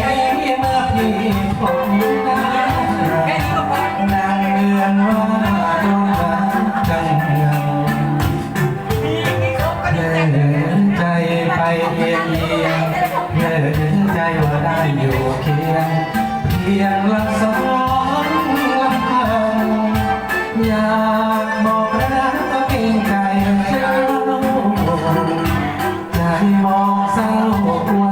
ใเมื่อพี่ผมนะแนนางเดือนว่าดวงจังเมืองเดินใจไปเพียเดียวนใจว่าได้อยู่เคียงเพียงลำสอลำพังอยากบอกรักก็เกรงใจเจ้าใจมองเศร้ากลัว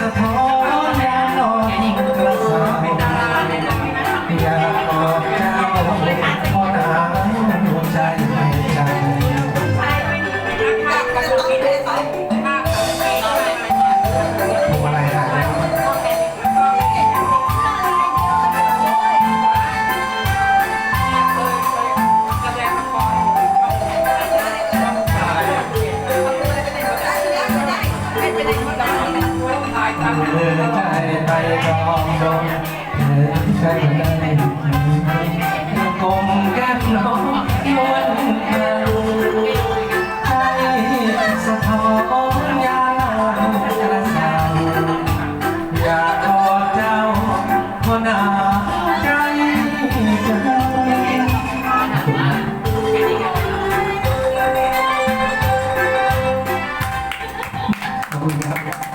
สะท้อน เมื่อใจไปกองดงเธอใช้ได้กลมแก้มน้องมวนกระลุให้สะท้อนยามกสังอย่าทอดเจ้าคนหนาใจจ